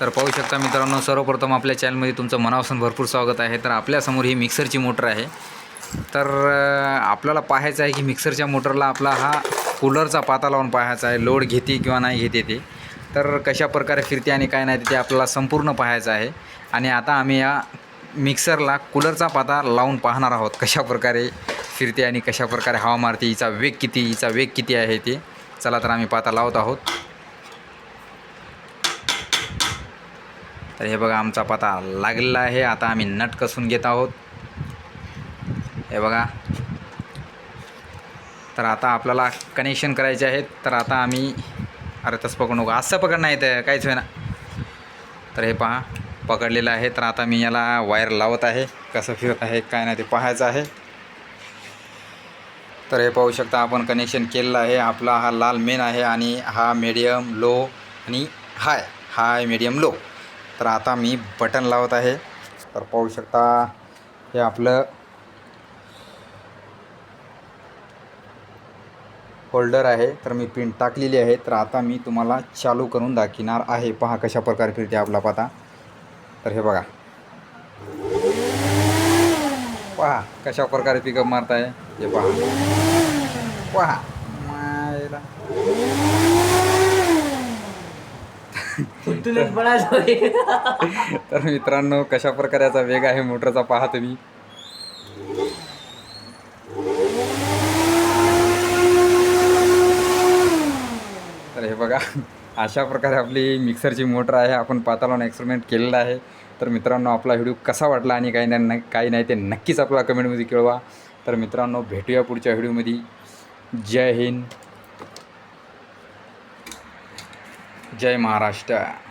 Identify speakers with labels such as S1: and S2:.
S1: तर पाहू शकता मित्रांनो सर्वप्रथम आपल्या चॅनलमध्ये तुमचं मनापासून भरपूर स्वागत आहे. तर आपल्यासमोर ही मिक्सरची मोटर आहे. तर आपल्याला पाहायचं आहे की मिक्सरच्या मोटरला आपला हा कूलरचा पाता लावून पाहायचा आहे. लोड घेते किंवा नाही घेते ते तर कशा प्रकारे फिरते आणि काय नाही ते आपल्याला संपूर्ण पाहायचं आहे. आणि आता आम्ही या मिक्सरला कूलरचा पाता लावून पाहणार आहोत. कशा प्रकारे फिरते आणि कशा प्रकारे हवा मारते हिचा वेग किती हिचा वेग किती आहे ते. चला तर आम्ही पाता लावत आहोत. तर हे बघा आमचा पता लागलेला आहे. आता आम्ही नट कसून घेत आहोत. हे बघा. तर आता आपल्याला कनेक्शन करायचे आहेत. तर आता आम्ही अरे तसं पकडू नको. असं पकड नाही तर काहीच होईना. तर हे पहा पकडलेलं आहे. तर आता मी याला वायर लावत आहे. कसं फिरत आहे काय नाही ते पाहायचं आहे. तर हे पाहू शकता आपण कनेक्शन केलेलं आहे. आपला हा लाल मेन आहे आणि हा मीडियम लो आणि हाय हाय मीडियम लो तर आता मी बटन लावत आहे. तर पाहू शकता हे आपलं होल्डर आहे. तर मी पिन टाकलेली आहे. तर आता मी तुम्हाला चालू करून दाखवणार आहे. पहा कशा प्रकारे फिरते आपला पाता तर हे बघा. पहा कशा प्रकारे पिकअप मारत आहे हे पहा. पहा. मायला. तर मित्रांनो कशा प्रकारे याचा वेग आहे मोटरचा पहा तुम्ही. तर हे बघा अशा प्रकारे आपली मिक्सरची मोटर आहे आपण पातालावून एक्सपेरिमेंट केलेला आहे. तर मित्रांनो आपला व्हिडिओ कसा वाटला आणि काही नाही काही नाही ते नक्कीच आपला कमेंटमध्ये कळवा. तर मित्रांनो भेटूया पुढच्या व्हिडिओमध्ये जय हिंद. जय महाराष्ट्र.